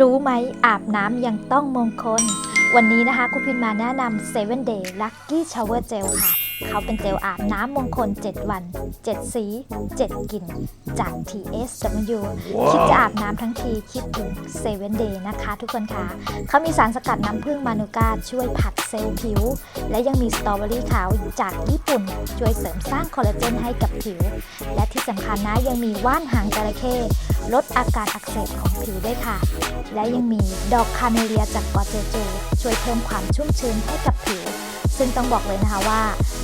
รู้ไหมอาบน้ำยังต้องมงคล วันนี้นะคะคุณพินมาแนะนำ7 Day Lucky Shower Gel ค่ะ เขาเป็นเจลอาบน้ำมงคล 7 วัน 7 สี 7 กลิ่น จาก TSW คิดจะอาบน้ำทั้งทีคิดถึง7 Day นะคะทุกคนค่ะเขามีสารสกัดน้ำผึ้งมานูกาช่วยผัดเซลล์ผิว และยังมีสตรอเบอรี่ขาวจากญี่ปุ่น ช่วยเสริมสร้างคอลลาเจนให้กับผิว และที่สำคัญนะยังมีว่านหางจระเข้ ลดอาการอักเสบของผิวด้วยค่ะ และยังมีดอกคาเมเลียจากกอเจจู ช่วยเพิ่มความชุ่มชื้นให้กับผิว ซึ่งต้องบอกเลยนะคะว่า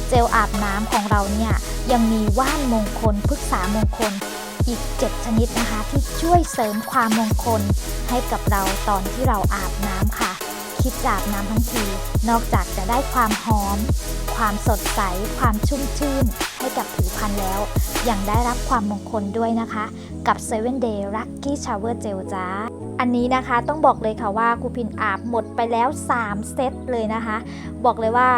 เจลอาบน้ำของเราเนี่ยยังมีว่านมงคลพฤกษามงคลอีก 7 ชนิดนะคะที่ช่วยเสริมความมงคล ให้กับเราตอนที่เราอาบน้ำค่ะ คิดอาบน้ำทั้งที นอกจากจะได้ความหอม ความสดใส ความชุ่มชื่น ให้กับผิวพรรณแล้ว ยังได้รับความมงคลด้วยนะคะ กับ 7 Day Lucky Shower Gel จ้าอันนี้นะคะต้องบอกเลยค่ะว่าครูพินอาบหมดไปแล้ว 3 เซตเลยนะคะ บอกเลยว่า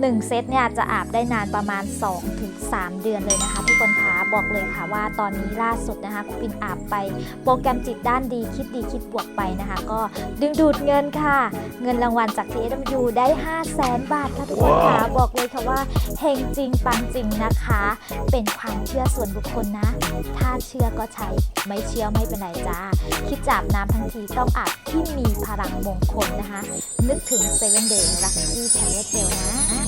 1 เซตเนี่ยจะอาบได้นานประมาณ2-3ถึง3เดือนเลยนะคะทุกคนคะบอกเลยค่ะว่าตอนนี้ล่าสุดนะคะครูพินอาบไปโปรแกรมจิตด้านดีคิดดีคิดบวกไปนะคะ ก็ดึงดูดเงินค่ะ เงินรางวัลจาก TSW ได้ 5 0 0แสนบาทค่ะทุกคนค่ะบอกเลยค่ะว่าเฮงจริงปังจริงนะคะ เป็นความเชื่อส่วนบุคคลนะ ถ้าเชื่อก็ใช้ไม่เชื่อไม่เป็นไรจ้าคิดจะอาบน้ำทั้งทีต้องอาบที่มีพลังมงคลนะคะ นึกถึงเซเว่นเดย์รักที่แชร์เจลนะ